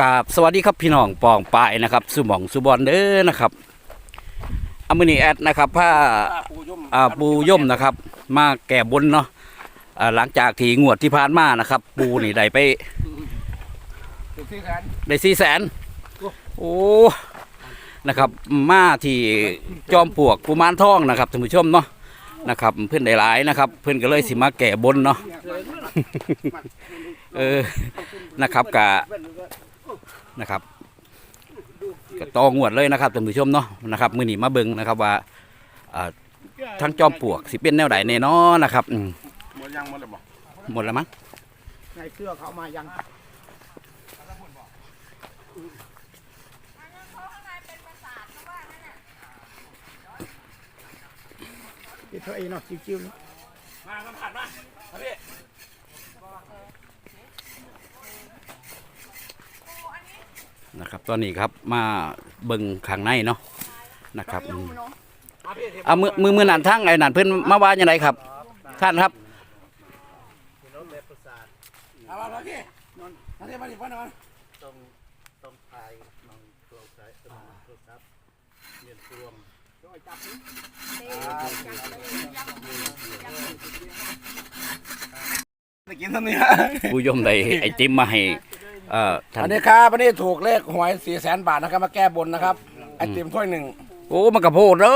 กาบสวัสดีครับพี่น้องปองปายนะครับสุหมองสุบอลเด้อนะครับอามือนีแอดนะครับผ้าอ่าปูย่อมนะครับ มาแก่บนเนาะอ่าหลังจากที่งวดที่ผ่านมานะครับ ปูนี่ได้ไปได้สี่แสนโอ้นะครับ มาที่จอมปลวกกุมารทองนะครับท่านผู้ชมเนาะนะครับ เพื่อนได้หลายนะครับ เพื่อนก็เลยสิมาแก่บนเนาะเออนะครับกะ นะครับกะตองวดเลยนะครับท่านผู้ชมเนาะนะครับ มือหนีมาเบิงนะครับว่าอ่าทั้งจอมปลวกสิเป็นแนวไหนแน่นอนนะครับอืมหมดยังหมดเลยบ่หมดแล้วมั้งในเสื้อเขามายังที่เธอเองเนาะจิ้วๆ นี่นะครับตอนนี้ครับมาเบิงข้างในเนาะนะครับอืมอ่ามือมือมือนันทั้งไอ้นันเพื่อนมาว่าอย่างไรครับ ท่านครับ เอามาพี่นอนนั่นที่มาดิพ่อนอนต้องต้องถ่ายน้องตัวใช้น้องโทรศัพท์เรียนรวมจะกินท่านนี้ผู้ย่อมได้ไอติมมาให้ เอ่อท่าอันนนี้ครับอันนี้ถูกเลขหวยสี่แสนบาทนะครับ มาแก้บนนะครับไอติมถ้วยหนึ่งโอ้มันกระโพดเด้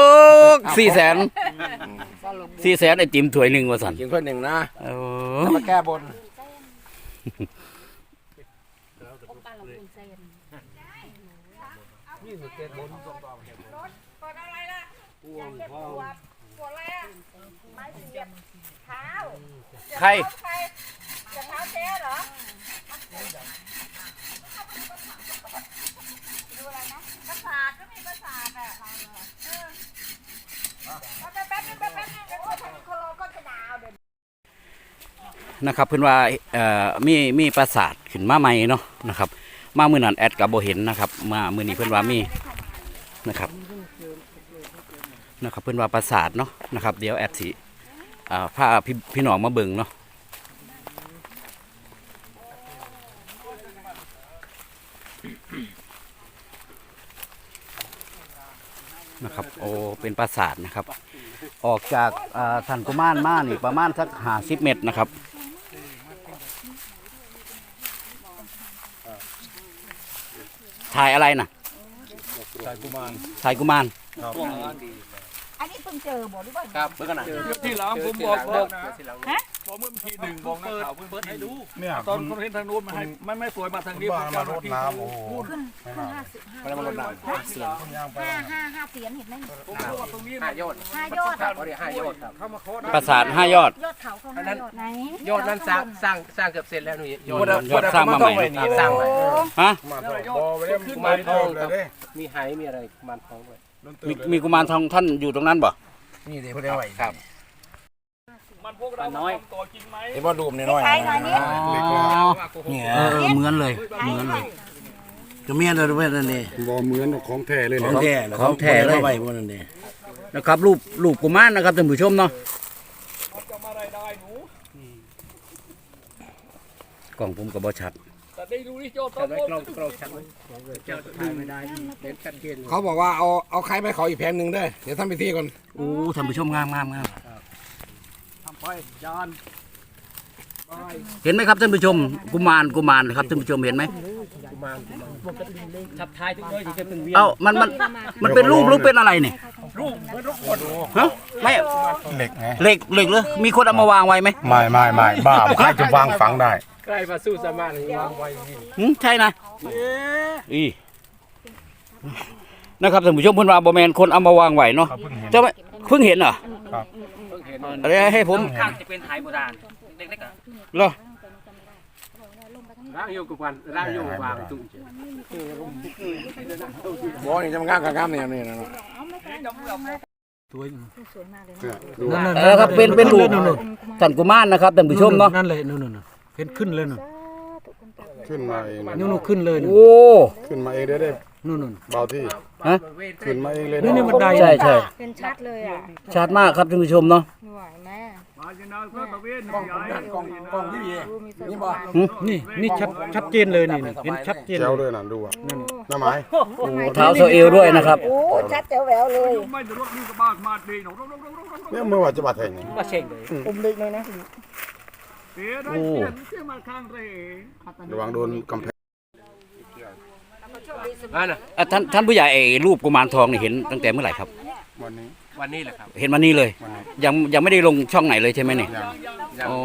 อสี่แสนสี่แสนไอติมถ้วยหนึ่งว่าสันกินถ้วยหนึ่งนะเออมาแก้บนใครจะเท้าเจ๊เหรอ ดูอะไรนะประสาทก็มีประสาทอะเออเอาไปแป๊บนึงไปแป๊บนึงเดี๋ยวทางโคโลก็จะดาวเดี๋ยว นะครับเพื่อนว่าเอ่อมีมีปราสาทขึ้นมาใหม่เนาะนะครับ มามือนั้นแอดกับโบเห็นนะครับ มามือนี้เพื่อนว่ามีนะครับนะครับเพื่อนว่าปราสาทเนาะนะครับเดี๋ยวแอดสิอ่าพาพี่พี่น้องมาเบิ่งเนาะนะครับโอ้เป็นปราสาทนะครับ ออกจากอ่าทันกุมารมานี่ประมาณสักห้าสิบเมตรนะครับ ถ่ายอะไรนะถ่ายกุมารถ่ายกุมารอันนี้เพิ่งเจอบ่หรือว่าครับเมื่อกันนะที่หลังผมบอกบอกฮะ บอกเมื่อทีหนึ่งบอกนักข่าวเพิ่งเปิดให้ดูเนี่ยตอนคุณคนเห็นทางนู้นมาให้ไม่ไม่สวยมาทางนี้บ้านมารดน้ำโอ้โหขึ้นขึ้นห้าสิบห้าไม่ได้มารดน้ำเสียงคุณย่างไปห้าห้าห้าเสียงเห็นไหมผมบอกว่าตรงนี้ห้ามันยอดห้ายอดอะเขาเรียกห้ายอดครับเข้ามาโค้ดปราสาทห้ายอดยอดเขาเขาห้ายอดไหนยอดนั้นสร้างสร้างสร้างเกือบเสร็จแล้วหนี่ยอดยอดยอดสร้างมาใหม่สร้างใหม่ฮะมาต่อบอไปเล่นกุมารทองเลยเด้มีไหมีอะไรกุมันทองด้วยมีมีกุมารทองท่านอยู่ตรงนั้นบ่นี่เดี๋ยวเขาเรียกว่าครับ มันพวกเราน้อยต่อจริงไหมไอ้บ่ดูมเนี่ยน้อยใช่หน่อยนี้เนี่ยเออเออเหมือนเลยเหมือนเลยจะเมียเราด้วยนั่นนี่บอเหมือนของแท้เลยของเนาะแท้ของแท้เลยไว้พวกนั้นนี่นะครับรูปรูปกุมารนะครับท่านผู้ชมเนาะจะมาได้ได้หนูกล่องผมกับ่ชัดแต่ได้ดูนี่โจทย์ต้แต่องไว้กล้องกล้องชัดไว้เจ้าถ่ายไม่ได้เน้นชัดเจนเขาบอกว่าเอาเอาใครไปเขาอีกแผงหนึ่งเด้อเดี๋ยวทำพิธีก่อนโอ้ท่านผู้ชมงามงามงาม ทำไปจานเห็นไหมครับท่านผู้ชมกุมารกุมารครับท่านผู้ชมเห็นไหมกุมารกุมารชัดท้ายทุกเลยที่จะเป็นเวียนเอ้ามันมันมันเป็นรูปหรือเป็นอะไรเนี่ยลูกเหมือนลูกคนฮะไม่เหล็กไงเหล็กเหล็กเลยมีคนเอามาวางไว้ไหมไม่ไม่ไม่บ้าใครจะวางฝังได้ใกล้มาสู้สามารถวางไว้นี่หึใช่นะอีนะครับท่านผู้ชมเพิ่นว่าบ่แม่นคนเอามาวางไว้เนาะเขาเพิ่งเห็น จะไม่เพิ่งเห็นเหรอครับ เพิ่งเห็นอะไรให้ผมข้างจะเป็นหายโบราณเล็กๆอะเหรอร่างโยกุมันร่างโยวางตุ้งเฉยบอกนี่จะมางามกับงามเนี่ยนี่นะสวยมากเลยนะดูเออครับเป็นเป็นรูปท่านกุมารนะครับท่านผู้ชมเนาะนั่นเลยนู่นน่ะเห็นขึ้นเลยนู่นขึ้นมาเองนู่นๆขึ้นเลยนู่นโอ้ขึ้นมาเองได้ได้นู่นนู่น เบาที่ฮะ ขึ้นมาเองเลยนี่นี่มันไดใช่ใช่เป็นชัดเลยอะชัดมากครับท่านผู้ชมเนาะไหวไหมกล้องผมนั่นกล้องกล้องที่ดีดูมีสนี่มบ่บัติหึนี่นี่ชัดชัดเจนเลยนี่นี่เห็นชัดเจนแจ๋วเลเลยยน่ะดูอะน้าไม้โอ้เท้าโซเอลด้วยนะครับ โอ้ชัดแจ๋วแหววเลยเนี่ยเมื่อว่าจะมาแทงว่าเช่งเลยปุ่มเล็กเลยนะโอ้ระวังโดนกำแพงนั่นน่ะ อะท่านท่านผู้ใหญ่ไอ้รูปกุมารทองนี่เห็นตั้งแต่เมื่อไหร่ครับ วันนี้วันนี้แหละครับเห็นวันนี้เลยยังยังไม่ได้ลงช่องไหนเลยใช่ไหมเนี่ยยังยังอ๋อ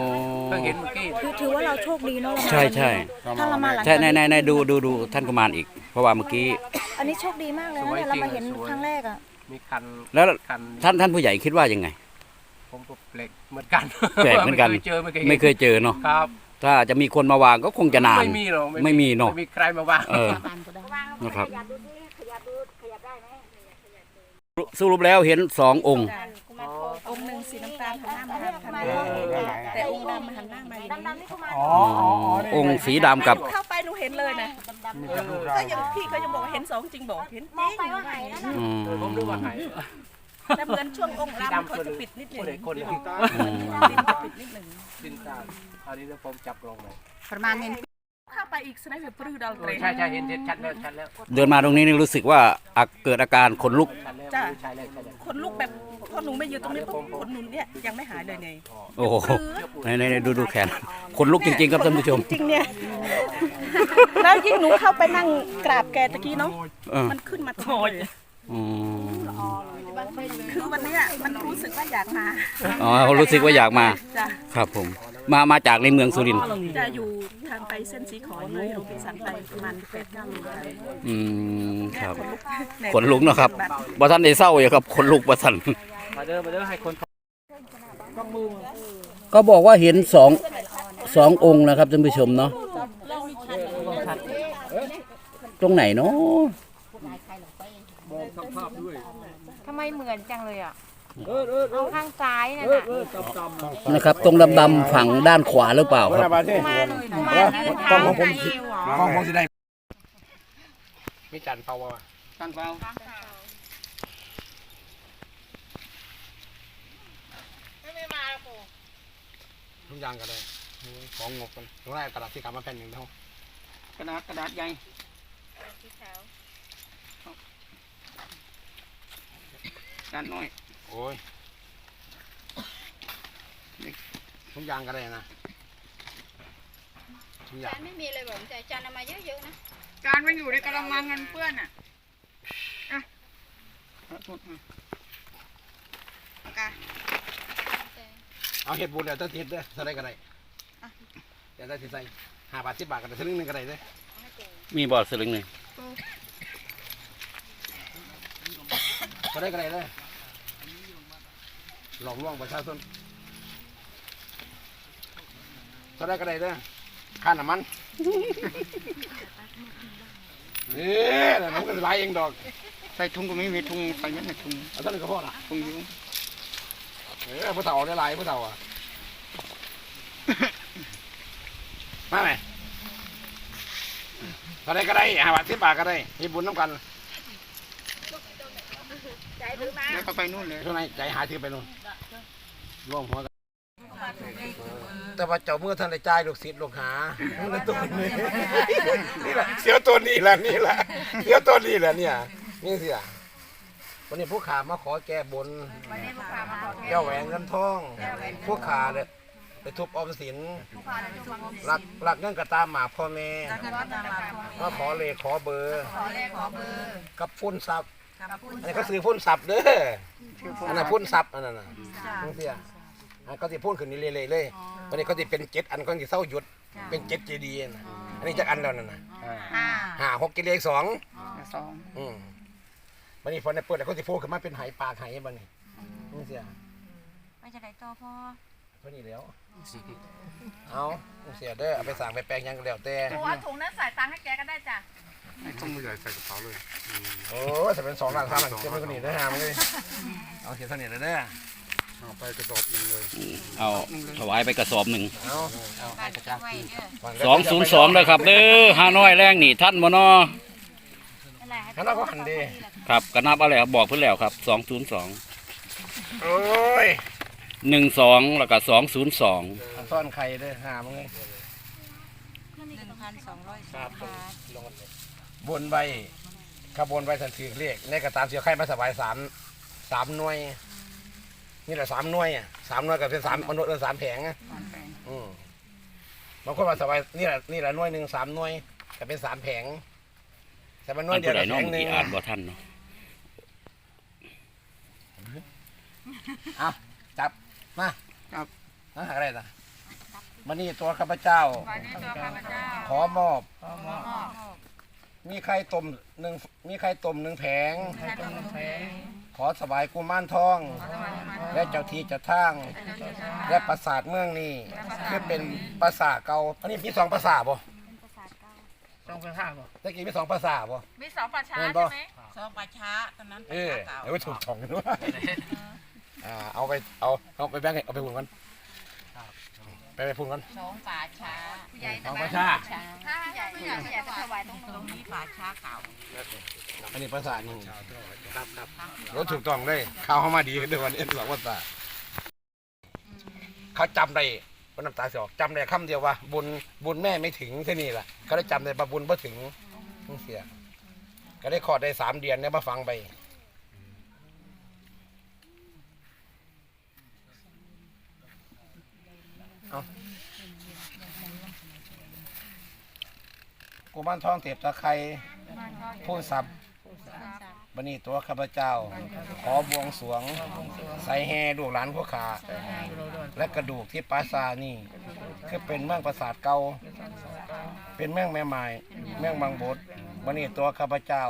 เพิ่งเห็นเมื่อกี้คือถือว่าเราโชคดีเนาะเรามาใช่ใช่ถ้าเรามาหลังใช่จากในนี้ในในดูดูดูท่านกุมารอีก เพราะว่าเมื่อกี้ อันนี้โชคดีมากเลยนะเนี่ยเรามาเห็นครั้งแรกอะมีคันแล้วคันท่านท่านผู้ใหญ่คิดว่ายังไง ผมก็แปลกเหมือนกันแปลกเหมือนกันไเคยเจอไม่เคยห็นไม่เคยเจอเนาะครับ ถ้าจะมีคนมาวางก็คงจะนาน ไม่มีหรอกไม่มีเนอะไม่มีใครมาวางเออนะครับสรุปแล้วเห็นสององค์องค์หนึ่งสีน้ำตาลหันหน้ามาหาทางนี้แต่องค์ดำหันหน้ามาอย่างนี้อ๋อองค์สีดำกับ เข้าไปหนูเห็นเลยนะก็ยังพี่ก็ยังบอกว่าเห็นสองจริงบอกเห็นจริงอืมผมรู้ว่าไหนแต่เหมือนช่วงองค์รำเขาจะปิดนิดหคนนึ่งไหนคนหนึ่งอืมลิ้นจะปิดนิดหนึ่งสินตา อันนี้เดี๋ยวผมจับลงเลยประมาณนี้เข้าไปอีกสนามปรื้อดาวเตรใช่ใช่เห็นเห็นชัดแล้วชัดแล้วเดินมาตรงนี้นี่รู้สึกว่าอาเกิดอาการขนลุกชัดแล้วจ้ะใช่แล้วใช่แล้วคนลุกแบบพอหนูไม่ยืนตรงนี้ปุ๊บขนหนูเนี่ยยังไม่หายเลยเนี่ยโอ้โหในในในดูดูแขนขนลุกจริงๆครับท่านผู้ชมจริงเนี่ยแล้วยิ่งหนูเข้าไปนั่งกราบแกตะกี้เนาะเออมันขึ้นมาตอยอืม คือวันเนี้ยมันรู้สึกว่าอยากมาอ๋อรู้สึกว่าอยากมาจ้ะครับผม มามาจากในเมืองสุรินทร์จะอยู่ทางไปเส้นสีขอเลยโรบินสันไปประมาณแปดเก้าโลได้อืมครับเนี่ยขนลุกเนาะครับบ่ท่านได้เศร้าอยู่ครับขนลุกบ่ท่านมาเด้อมาเด้อให้คนก็บอกว่าเห็นสองสององค์นะครับท่านผู้ชมเนาะตรงไหนเนาะทำไมเหมือนจังเลยอะเอาข้างซ้ายนั่นน่ะนะครับตรงดำๆฝั่งด้านขวาหรือเปล่าครับ มาที่มามายืนกล้อทางงของผมไกลเอวเหรอกล้องผมสิได้มีจันเปล่าวะจันเปล่าทุกอย่างก็ได้ของงบกันตรงแรกกระดาษที่กำมาแผ่นหนึ่งเท่ากระดาษกระดาษใหญ่ ด้านน้อยโอ้ยทุกอย่างก็ได้นะทุกอย่างจานไม่มีเลยบอกแต่จานเอามาเยอะๆนะจานมันอยู่ในกระมังเงินเปื้อนอะเอาเห็ดบุญเดี๋ยวต้องเห็ดเด้อเท่าไรก็ได้เดี๋ยวได้สิใส่ห้าบาทสิบบาทก็ได้สักนิดหนึงก็ได้เด้อมีบอดสลึงหนึ่งเท่าไรก็ได้เด้อ หลอกลวงประชาชนเท่าไรก็ได้เด้อค่าน้ำมันเอ๊ะแต่น้ำก็ไหลเองดอกใส่ถุงก็ไม่มีถุงใส่ยังไงถุงเอาเท่านั้นก็พอละถุงอยู่เออผู้เฒ่าได้หลายผู้เฒ่าอะมาไหมเท่าไรก็ได้ห้าบาทสิบบาทก็ได้มีบุญน้ำกัน แล้วก็ไปนู่นเลยช่วงไหนใจหายถือไปนู่นร่วมหัวกันแต่ว่าเจ้าเมื่อท่านได้จ่ายลูกศิษย์ลูกหามันตัวนี้นี่แหละเสียวตัวนี้แหละนี่แหละเสียวตัวนี้แหละเนี่ยนี่สิอะวันนี้ผู้ขามาขอแก้บนแก้วแหวนเงินทองผู้ขาเลยไปทุบออมสินหลักหลักเงินกระตามหมาพ่อแม่มาขอเลขขอเบอร์กับฟุ้นทรัพย์ อันนี้ก็ซื้อฟุ้นทรัพย์เด้ออันนั้นฟุ้นทรัพย์อันนั้นน่ะนี่สิอะอันก็สิพ่นขึ้นนี่เลยๆเลยวันนี้เขาสิเป็นเจ็ดอันก็สิเศร้าหยุด เป็นเจ็ดเจดีย์น่ะอันนี้จักอันแล้วนั่นน่ะห้าหกกิเลสสองสองอืมวันนี้พอในเปิดแล้วเขาสิโฟขึ้นมาเป็นไหปากไหบันนี่นี่เสียไปจะไหนต่อพ่อเท่านี้แล้วเอานี่เสียเด้อเอาไปสั่งไปแปลงหยังก็แล้วแต่โอ้เอาถุงนั้นใส่ตังค์ให้แกก็ได้จ้ะ ต้องมือใหญ่ใส่กระเป๋าเลยโอ้จะเป็นสองหลังสามหลังเก็บไว้คนนี้ได้อหามันเลยเอาเสียเท่านี้เลยเด้อเอาไปกระสอบหนึงเลยเอาถวายไปกระสอบหนึ่งเอาเอาการจะไว้เด้อสองศูนย์สองเลยครับเด้อห้าน้อยแรงนี่ท่านบ่นออะไรให้ฮันเอาก็หันดีพครับก็นับเอาแล้วบอกเพิ่นแล้วครับสองศูนย์สองโอ้ยหนึ่งสองแล้วก็สองศูนย์สองซ่อนไข่เด้อหามึงไงหนึ่งพันสองร้อยสามบาท บนใบขบวนใบสันถือเรียกในกระตามเสียไข่มาสบายสามสามหน่วย นี่แหละสามหน่วยอะสามหน่วยกับเป็นสามมนุษย์เออสามแผงอะอืมบางคนมาสบายนี่แหละนี่แหละหน่วยหนึ่งสามหน่วยก็เป็นสามแผงแต่มันหน่วยมันเดียผู้วใดกับน้อแผงงหนึ่ที่งอ่านบ่ทันเนาะเอาจับมาครับนั่นอะไรล่ะมันนี่ตัวข้าพเจ้าวันนี้ตัวข้าพเจ้าขอมอบ มีไข่ต้มหนึ่งมีไข่ต้มหนึ่งแผง ขอสบายกุมารทอง และเจ้าที่เจ้าทางและปราสาทเมืองนี้คือเป็นปราสาทเก่าอันนี้มีสองปราสาทบ่สองปราสาทบ่ตะกี้มีสองปราสาทบ่ มีสองป่าช้าเห็นบ่ใช่ไหมสองป่าช้าตอนนั้นเออเดี๋ยวไปถูกช่องกันด้วยอ่าเอาไปเอาเอาไปแบ่งให้เอาไปพุ่นกัน ไปไปพุ่นกันสองป่าช้าสองปราสาทถ้าผู้ใหญ่ผู้ใหญ่ก็ถวายตรงตรงนี้ป่าช้าเก่าอันนี้ปราสาทนี่ครับครับรถถูกต้องเลยข้าวเข้ามาดีด้วยวันนี้สองปราสาทเขาจำได้ว่าน้ำตาสออกจำได้คำเดียวว่าบุญบุญแม่ไม่ถึงที่นี่แหละเขาได้จำได้ว่าบุญไม่ถึงต้องเสียก็ได้ขอดได้สามเดือนเนี่ยมาฟังไป เอากูบ้านทองเตียบตะไคร้พูดสับบันนี้ตัวข้าพเจ้า ขอบวงสรวง ใส่แห่ลูกหลานพวกขา และกระดูกที่ปราสาทนี่ คือเป็นเมืองปราสาทเก่าเป็นเมืองแม่ไม้เมืองบางบดบันนี้ตัวข้าพเจ้า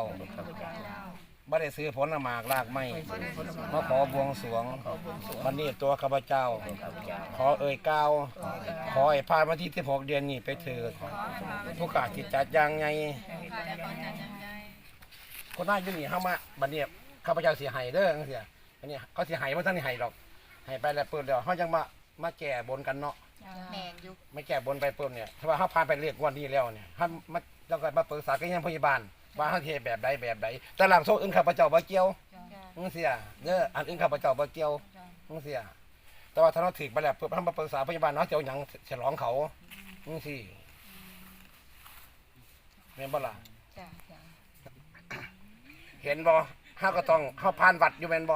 บ่ได้ซื้อผลหมากลากไม้มาขอบวงสรวงบันนี้ตัวข้าพเจ้า ขอเอ่ยกล่าวขอให้พานวันที่ที่หกเดือนนี้ไปเถิดผู้กาจิตจัดอยังไงคนน่าอยู่นี่เข้ามาบัดนี้ข้าพเจ้าเสียหายเด้อจังซี่อันนี้เขาเสียหายว่าท่านนี่หายดอกให้ไปแล้วเปิดเดี๋ยวเขายังมามาแก่บนกันเนาะแมนอยู่ไม่แก้บนไปปุ๊บเนี่ยถ้าว่าเขาพานไปเรียกวันนี้แล้วเนี่ยถ้ามาเราก็มาปรึกษากันยังพยาบาล ว่าเขาเทแบบใดแบบใดแต่หลังโซ่อื่นข้าพเจ้าบ่เกี่ยวมึงเสียเด้ออันอื่นข้าพเจ้าบ่เกี่ยวมึงเสียแต่ว่าถ้าเราถึกไปแล้วปุ๊บเขามาปรึกษาพยาบาลเนาะเจ้าหยังฉลองเขามึงสิแม่นบ่ล่ะเห็นบ่เขาก็ต้องเขาผ่านวัดอยู่แม่นบ่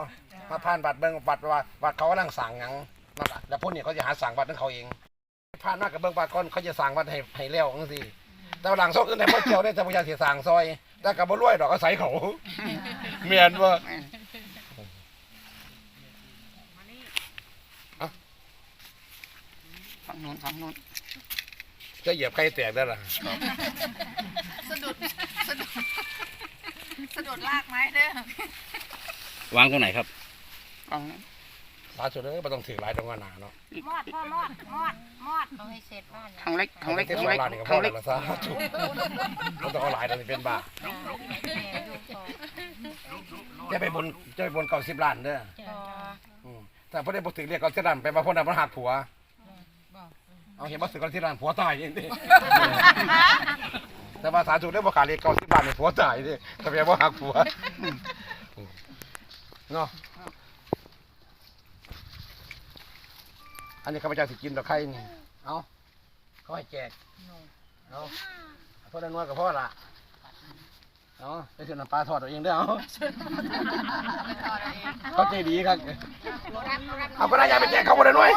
มาผ่านวัดเบิ่งวัดว่าวัดเขากำลังสั่งหยังนั่นล่ะแล้วพวกนี้เขาจะหาสั่งวัดของเขาเองผ่านมากับเบิ่งปากก่อนเขาจะสั่งวัดให้ให้แล้วจังซี่แต่ว่าหลังโซอกอื่นให้บ่เกี่ยวได้แต่บ่อยากสิสั่งซอย แต่ก็บ่รวยดอกอาศัยเขาแม่นบ่ฝั่งโน้นฝั่งโน้นจะเหยียบไข่แตกได้ล่ะสะดุดสะดุดสะดุดลากไม้เด้อวางตรงไหนครับฝั่งนั้น สาธุเด้อบ่ต้องถือหลายตรงว่าหนาเนาะมอดพ่อมอดมอดมอดเอาให้เสร็จบ้านทางเล็กทางเล็กที่ทางสองเล็กล้านนี่ก็พทาองเล็แล้วกล่ะสาธุบ่ต้องเอาหลายเดี๋ยวสิเป็นบ้าจะไปบนจะไปบน90ล้านเด้ออืมแต่บ่ได้บ่ถึงเรียก90ล้านไปว่าคนนั้นมันหักผัวเอาเห็นว่าสึกกันที่ร้านผัวตายอย่างนี้แต่ว่าสาธุได้บอกขาเรียกเก้าสิบบาทเนี่ยผัวตายดิทำไมว่าหักผัวเนาะ อันนี้ข้าพเจ้าสิกินดอกไข่นี่ เอาเขาให้แจกเอาพ่อได้นวดกับพ่อละเอาไปซื้อน้ำปลาทอดเอาเองเด้อเอาเขาใจดีครับ เอาก็ได้ยายไปแจกเขาบ่ได้นวย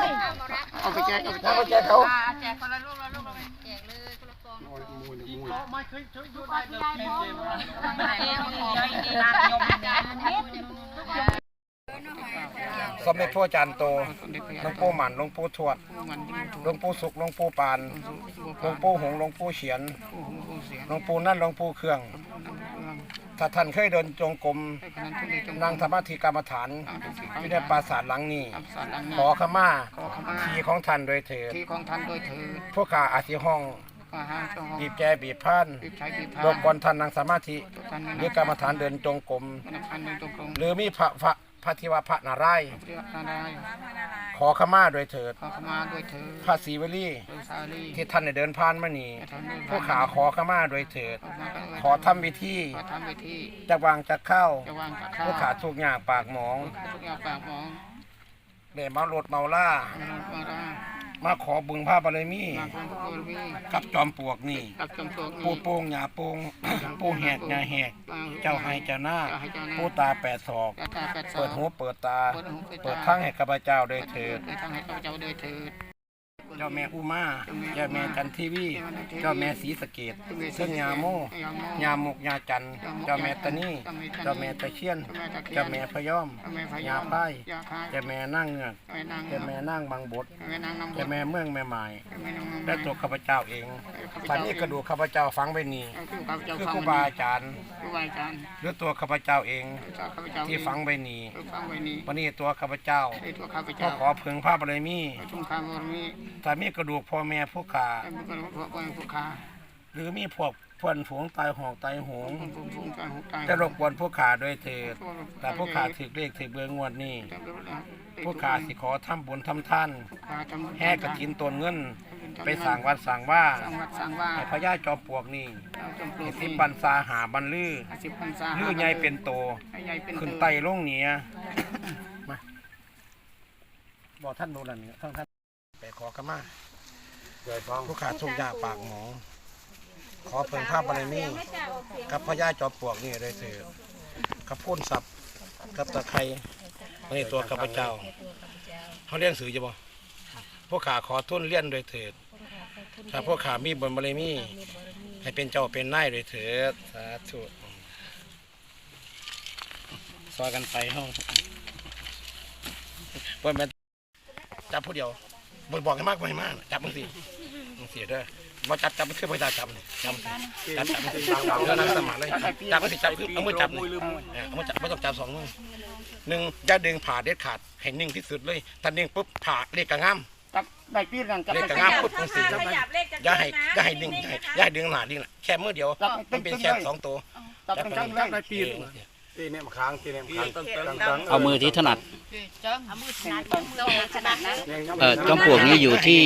เอาไปแจกเอาไปแจยายกไปแจกเขาแจกคนละลูกละลูกละแจกเลยคนละกองไม่เคยช่วยอยู่ได้เลย สมเด็จพระอาจารย์โตหลวงปู่หมันหลวงปู่ทวดมันที่มันถูกหลวงปู่สุขหลวงปู่ปานหลวงปู่หงส์หลวงปู่เฉียนผู้หูผู้เสียงหลวงปู่นั่นหลวงปู่เครื่อง ถ้าท่านเคยเดินจงกรมให้คะแนนทุเรียนจงนั่งสมาธิกรรมฐานที่ได้ปราสาทหลังนี้อับสารอังขอขมาขอขมาทีของท่านโดยเถิดที่ของท่านโดยเถิดพวกข้าอาศิห้องอาหารจงบีบแกบีบพานบีบใช้บีบพารบกวนท่านนั่งสมาธิท่านหรือกรรมฐานเดินจงกรมธนาคารเดินตรงตรงหรือมีพระ พระพระธิวะพระนารายณ์เรียกนารายณ์ขขอขมาโดวยเถิด ขอขมาด้วยเถิดพระศรีวลีโดยสาลีที่ท่านได้เดินผ่านมานี่พวกขาขอขมาโดวยเถิด ขอมากันขอทำพิธีขอทำพิธีจะวางจะเข้าจะวางกับข้าพวกขาทุกอย่างปากหมองทุกอย่างปากหมองเดมาลดเมาล่า มามารา มาขอบึงผ้าบารมีมาคนพระโกรมีกับจอมปลวกนี่ กับจำพวกปูโป่งหยาโป่งปูแหกหยาแหก เจ้าให้เจ้าหน้าผู้ตาแปดศอกตาตาแปดสอเปิงดหูเปิดตา เปิดหูเปิดตา เปิดทั้งให้ข้าพเจ้าโดวยเถิด เปิดทางให้ข้าพเจ้าด้วยเถิด เจ้าแม่อุมาเจ้าแม่จันทีวีเจ้าแม่ศรีสะเกดเส้นยาโมยามุกยาจันทร์เจ้าแม่ตะนี่เจ้าแม่ตะเคียนเจ้าแม่พะยอมเจ้าแม่พยาพ่ายยาพายเจ้าแม่นั่งเงือกแม่นางเจ้าแม่นั่งบางบดแม่นางนำบเจ้าทแม่เมืองแม่หมายแม่นางนำและตัวข้าพเจ้าเองตอนนี้กระดูกข้าพเจ้าฝังไว้นี่คือข้าพเจ้าคือฟังครูบาอาจารย์ครูบาอาจารย์หรือตัวข้าพเจ้าเองข้าพเจ้าที่ฝังไว้นี่ฟังไว้นี้วันนี้ตัวข้าพเจ้าในตัวข้าพก็เจ้าขอพึงพระบารมีชุมข้าบารมีถ้ามีกระดูกพ่อแม่ผู้ขาให้บุคคลพวกคนผู้ขาหรือมีพวกเพื่อนฝูงตายหอกตายหง คนผู้ผู้ใจหุกใจจะรบกวนผู้ขาด้วยเถิดแต่ผู้ขาถือเลขถือเบอร์งวดนี้ ผู้ขาสิขอทำบุญทำท่าน แห่กระถินตนเงิน ไปสั่งวัดสั่งว่าสั่งวัดสั่งว่าให้พญาจอมปลวกนี่จำปลวให้กสิบปันซาหาบันลือสิบพรรษาลือใหญ่เป็นโต ให้ใหญ่เป็นขึ้นไตลงเหนียมาบอกท่านดูนั่นนี่ท่านท่าน ไปขอขมาใหญ่ฟังผู้ขาทุกยากปากหมอง ขอเพิ่งภาพบารมีกับพญาจอมปลวกนี่เลยเถิดกับพ่นสับกับตะไคร้ในตัวข้าพเจ้าเขาเลี้ยงสื่อจะบ่พวกขาขอทุนเลี้ยนโดวยเถิด ถ้าพวกขามีบนบารมี ให้เป็นเจ้าเป็นนายโดวยเถิดสาธุซอยกันไปเฮาบ่แม่นจับผู้เดียว บ่บอกให้มากบ่ให้มากจับมึงสิมึงเสียเด้อบ่จับจับมันคือบ่ได้จับนี่จับมันสิจับจับมันสิแล้วนั่งสมาธิเลยจับมันสิจับคือเอามือจับนี่เออเอามือจับบ่ต้องจับสองมือหนึ่งอย่าดึงผ่าเด็ดขาดให้นิ่งที่สุดเลยถ้านิ่งปุ๊บผ่าเลขกระงามจับได้ปีกันจับเลขกระงามปุ๊บมึงสิขยับเลขจะอย่าให้อย่าให้ดึงอย่าให้อย่าให้ดึงหนาดึงหนาแค่มือเดียวมันเป็นแค่สองตัวจับจังจังจังได้ปีเออ ตีเนี่ยมาค้างตีเนี่ยมาค้างตั้งตั้งเอามือที่ถนัดเอามือถนัดมือถนัดนะเอ่อจอมปลวกนี้อยู่ที่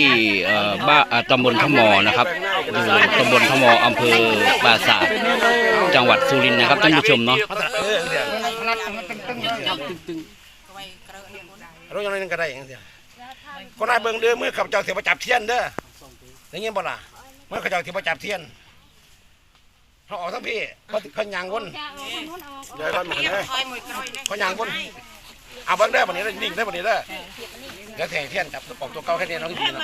เอ่อบ้านอ่าตำบลขมอนะครับอยู่ตำบลขมออำเภอปราสาทจังหวัดสุรินทร์นะครับท่านผู้ชมเนาะเออเดี๋ยวถนัดมันตึงตึงตึงตึงเราอย่างนั้นก็ได้อย่างเดียวคนนายเบิ่งเด้อมือขับเจ้าเสียประจับเทียนเด้ออย่างงี้บ่ล่ะเมื่อขับเจ้าเสียประจับเทียน เขาออกทั้งพี่เขาเขายางวนใหญ่ฟังเหมือนกันเลยเขายางวนเอาเบิ่งเด้อบัดนี้เด้อนิ่งเด้อบัดนี้เด้อเดี๋ยวแทงเทียนจับออกตัวเก่าแค่นี้เราที่ดีนะ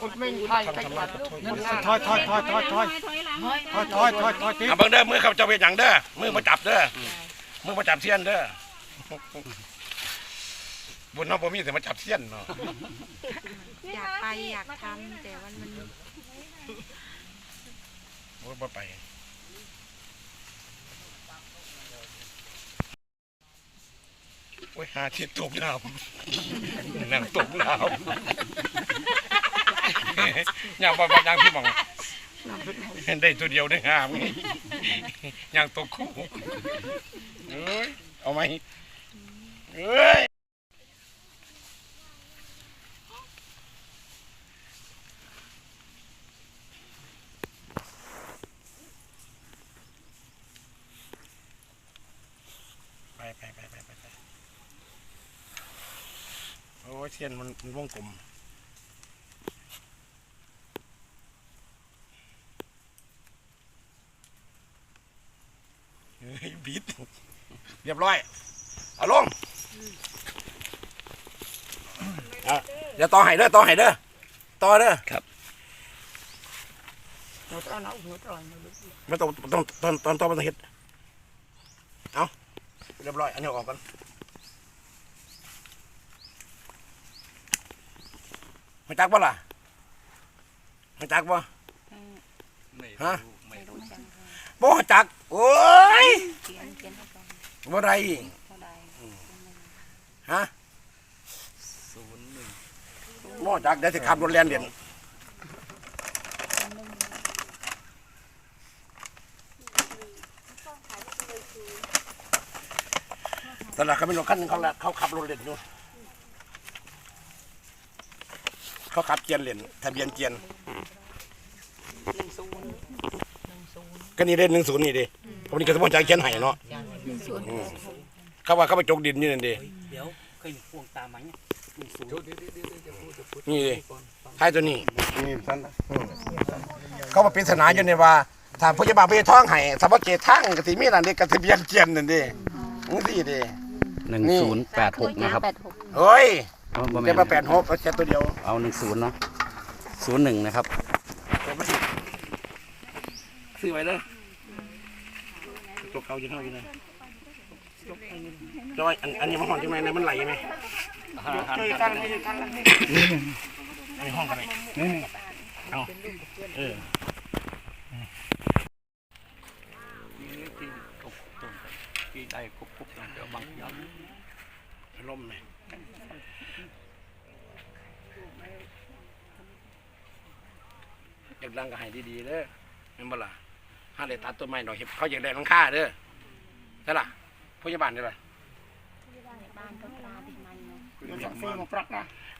คนไม่ไทยทำธรรมะก็ช่วยถอยถอยถอยถอยถอยถอยถอยถอยถอยติเอาเบิ่งเด้อมือขับเจ้าเป็นอย่างเด้อมือมาจับเด้อมือมาจับเทียนเด้อบุญเนาะบ่มีแต่มาจับเทียนเนาะอยากไปอยากทำแต่วันมัน บ่บ่ไปโอ้ยหาที่ตกน้ำนั่งตกน้ำย่างบ่บ่อย่างพี่หมองได้ตัวเดียวได้ห้ามไงย่างตกคู่เอ้ยเอาไหมเอ้ยไปไปไปไปไปไปโอ้ยเทียนมันมันวงกลมเฮ้ยบิดเรียบร้อยเอาลงอะเดี๋ยวต่อให้เด้อต่อให้เด้อต่อเด้อหัวใจหนาวหัวใจไม่ต้องต้องตอนตอนต่อไม่ต้องเฮ็ดเอาเรียบร้อยอันนี้ออกกัน มาจักบ่ล่ะมาจักบ่ฮะบ่จัก โอ้ยเขียนเขียนเข้าไปบ่ได้เท่าใดฮะบ่จักเดี๋ยวสิขับรถแล่นเด่นตลาดเขาไม่รถคันหนึงเขาละเขาขับรถเล่นอยู่ เขาขับเกียนเล่นทะเบียนเกียนก็นี่เด่นหนึ่งศูนย์นี่ดิผมนี่ก็สมมติจะเขียนให้เนาะอืมเขาว่าเขาไปจกดินนี่นั่นดิเดี๋ยวเคยพวงตาไหมหนึ่งศูนย์นี่ดิท้ายตัวนี้ นี่สั้นเขามาปริศนาอยู่ในว่าถ้าพยาบาลไปท้องให้สมมติเกทั้งกสิมีนั่นดิกทะเบียนเกียนนั่นดินี่สิดิ หนึ่งศูนย์แปดหกนะครับ เฮ้ย เอาบ่แม่เดี๋ยนวมาแปดหกเอาแค่ตัวเดียวเอาหนึ่งศูนย์เนาะศูนย์หนึ่งนะครับ ซื้อไว้เลยตัวเขาอยู่เท่าอยู่เลยจอยอันอันนี้มันห้องจังไหนนะมันไหลไหมช่วยกันช่วยกันไอ้ห้องกันไหนนี่นี่เอาเออที่ได้คุบคุบเดี๋ยวบางอย่างล่มไหม อยากดังก็ให้ดีๆเด้อเป็นบ่ล่ะห้าเลยตัดต้นไม้หน่อยเห็บเขาอยากได้หลังคาเด้อใช่ล่ะพยาบาลได้ป่ะ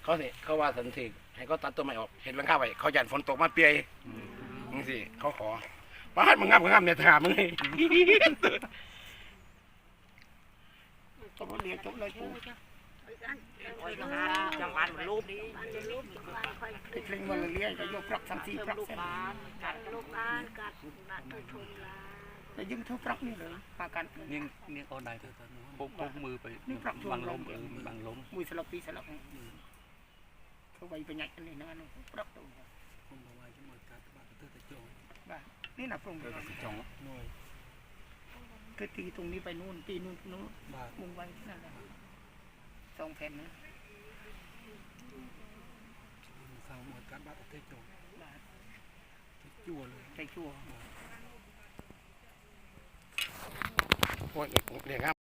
เขาสิเขาว่าสันติให้เขาตัดต้นไม้ออกเห็นหลังคาไว้เขาหยันฝนตกมาเปียมึงสิเขาขอว่าให้มึงงับมึงงับเนี่ยถามมึงเลยจบเรียนจบเลยกู จังหวัดรูปดีติดลิงมันเลี้ยงจะยกปลักสันติปลักเส้นลูกบ้านกัดบ้านตุทุนลาแต่ยึงเท่าปลักนี่เลยปากันนี่นี่เขาได้เถอะพกพกมือไปบางล้มเออบางล้มมวยสลับปีสลับเขาไปไปใหญ่กันนี่นะนู่นปลักตัวผมบอกว่าจะมาการบ้านเธอจะจงบ้านี่นะพรุ่งเธอจะจงหน่วยคือตีตรงนี้ไปนู่นตีนู่นนู่นบ้านมุงไว้นั่นแหละสองแผ่นนะ สร้างมาการบ้านเธอจงจั่วเลยใจชั่ว โอ้ยเด็กครับ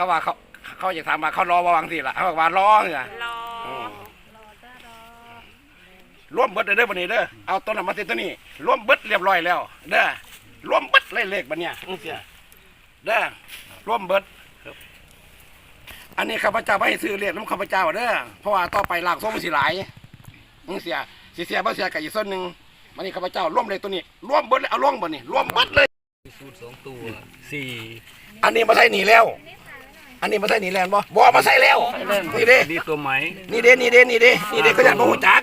เขาว่าเขาเขาอยากถามมาเขารอวางสิล่ะเขาบอกว่ารอเนี่ยรอร่วมเบิดเด้อบันนี้เด้อเอาต้นนั้นมาติดตัวนี้ร่วมเบิดเรียบร้อยแล้วเด้อร่วมเบิดเลยเลขบันเนี้ยจังเสียเด้อร่วมเบิดอันนี้ข้าพเจ้าไม่ให้ซื้อเลขน้ำข้าพเจ้าเด้อเพราะว่าต่อไปหลากส้มมันสิหลายจังเสียสิเสียบ่เสียกับอีกส่วนหนึ่งวันนี้ข้าพเจ้าร่วมเลขตัวนี้ร่วมเบิดเลยเอาร่วมบันนี้ร่วมเบิดเลยสูตรสองตัวสี่อันนี้มาใส่หนีแล้ว อันนี้มาใส่หนีแล้วบ่บ่มาใส่แล้ว นี่เด้ นี่ตัวไหมนี่เด้นี่เด้นี่เด้นี่เด้ก็ยันบ่ฮู้จัก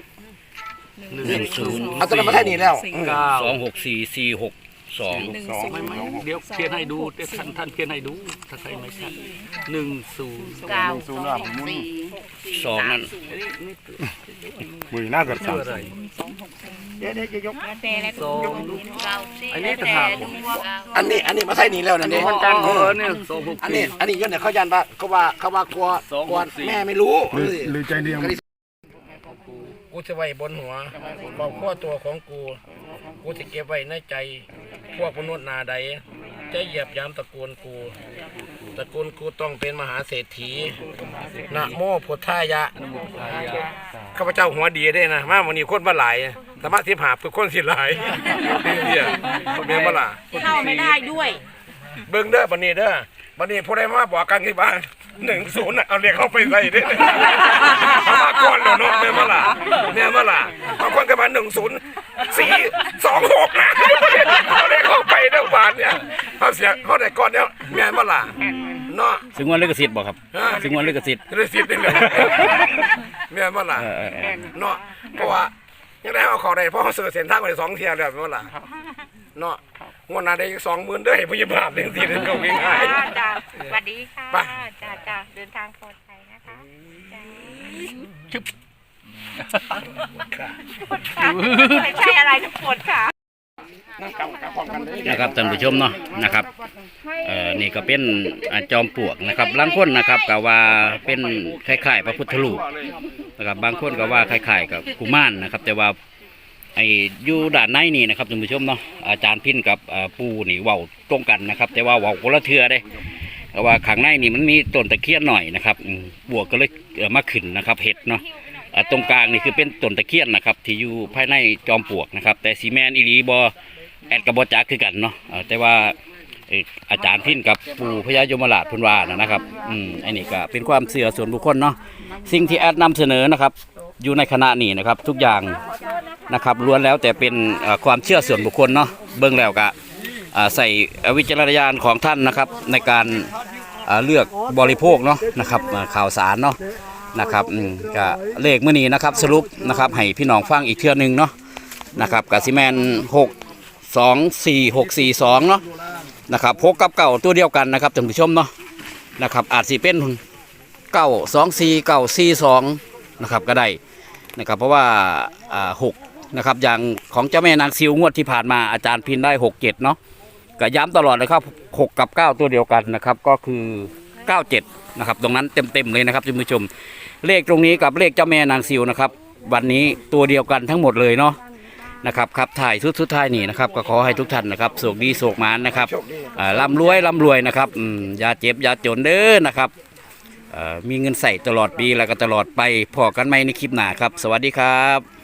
หนึ่งหนึ่งศูนย์เอาตัวนั้นมาใส่หนีแล้วอืมเก้าสองหกสี่สี่หกสองหนึ่งสองศูนไม่ย์ไม่เดี๋ยวเพียนให้ดูเดี๋ยวท่านท่านเพียนให้ดูถ้าใครไม่ชัดหนึ่งศูนย์เก้าสองสี่สองนั่นมือหน้าเกิดชื่สั่อนอะไร เดี๋ยวเดี๋ยวจะยกแต่ละสองเก้าสี่อันนี้แต่ต่างหากดูว่าเก้าอันนี้อันนี้มาใส่หนีแล้วนั่นเองมันกันเออเนี่ยสองหกอันสี่นี้อันนี้ย้อนเนี่ยเขายันว่าเขาว่าเขาว่ากลัวสองกลัวหกสี่แม่ไม่รู้หรือหรือใจเดียวกูจะไว้บนหัวบอกขั้วตัวของกู กูจะเก็บไว้ในใจ พวกมนุษย์นาใด จะเหยียบยามตระกูลกู ตระกูลกูต้องเป็นมหาเศรษฐีนะโมพุทธายะ ข้าพเจ้าหัวดีได้นะมาวันนี้คนมาหลาย สามารถที่หาคือคนสิหลายเนี่ยเมียมาล่ะเข้าไม่ได้ด้วยเบิ่งเด้อบันนี้เด้อบันนี้ผู้ใดมาบอกกันที่บ้านหนึ่งศูนย์เอาเรียกเข้าไปใส่เด้อเอามาก่อนแล้วเนาะแม่มาล่ะแม่มาล่ะบางคนก็มาหนึ่งศูนย์สี่สองหกนะเอาเรียกเข้าไปเด้อบานเนี่ยเขาเสียเขาได้ก่อนเนี่ยแม่มาล่ะเนาะซึ่งวันเลขสิทธิ์บอกครับซึ่งวันเลขสิทธิ์ได้สิทธิ์นี่แหละแม่มาล่ะเออเออเออเนาะเพราะว่า ยังได้เอาเขาได้เพราะเขาเสือเส้นทางไปสองเที่ยวแล้วแม่มาล่ะเนาะงวดหน้าได้สองหมื่นเด้อให้พยาบาลเรื่องที่เรื่องเขาง่ายๆจ้าสวัสดีค่ะไปจ้าจ้าเดินทางปลอดภัยนะคะจ้าไม่ใช่อะไรทุกคนค่ะนะครับท่านผู้ชมเนาะนะครับเอ่อนี่ก็เป็นอาจอมปลวกนะครับบางคนนะครับก็ว่าเป็นคล้ายๆพระพุทธรูป นะครับบางคนก็ว่าคล้ายๆกับกุมารนะครับ แต่ว่าไอ้อยู่ด้านในนี่นะครับท่านผู้ชมเนาะอาจารย์พินกับปูนี่เว้าตรงกันนะครับ แต่ว่าเว้าคนละเทือเด้แต่ว่าข้างในนี่มันมีต้นตะเคียนหน่อยนะครับบวกก็เลยเอ่อมาขึ้นนะครับเห็ดเนาะตรงกลางนี่คือเป็นต้นตะเคียนนะครับ ที่อยู่ภายในจอมปลวกนะครับ แต่ซีแมนอีหลีบอแอดกับบอจักคือกันเนาะแต่ว่า เอ่อาจารย์พินกับปู่พญายมราชพุนวานะนะครับ อืมอันนี้ก็เป็นความเชื่อส่วนบุคคลเนาะสิ่งที่แอดนำเสนอนะครับ อยู่ในคณะนี้นะครับ ทุกอย่างนะครับล้วนแล้วแต่เป็นความเชื่อส่วนบุคคลเนาะเบื้องแล้วก็ใส่วิจารณญาณของท่านนะครับในการเลือกบริโภคเนาะนะครับข่าวสารเนาะนะครับก็เลขเมื่อนี้นะครับสรุปนะครับให้พี่น้องฟังอีกเทื่อหนึงเนาะนะครับกสิแมนหกสองสี่หกสี่สองเนาะ นะครับพกกับเก่าตัวเดียวกันนะครับท่านผู้ชมเนาะนะครับอาจสิเป็นเก้าสองสี่เก้าสี่สองนะครับก็ได้นะครับเพราะว่าอ่าหกนะครับอย่างของเจ้าแม่นางซิวงวดที่ผ่านมาอาจารย์พินได้หกเจ็ดเนาะก็ย้ำตลอดเลยครับหกกับเก้าตัวเดียวกันนะครับก็คือเก้าเจ็ดนะครับตรงนั้นเต็มๆเลยนะครับท่านผู้ชม เลขตรงนี้กับเลขเจ้าแม่นางซิวนะครับวันนี้ตัวเดียวกันทั้งหมดเลยเนาะ นะครับครับถ่ายชุดสุดท้ายนี่นะครับก็ขอให้ทุกท่านนะครับโชคดีโชคหมานนะครับอ่าร่ำรวยร่ำรวยนะครับอืมอย่าเจ็บอย่าจนเด้อนะครับเอ่อมีเงินใส่ตลอดปีแล้วก็ตลอดไปพอกันไหมในคลิปหน้าครับ สวัสดีครับ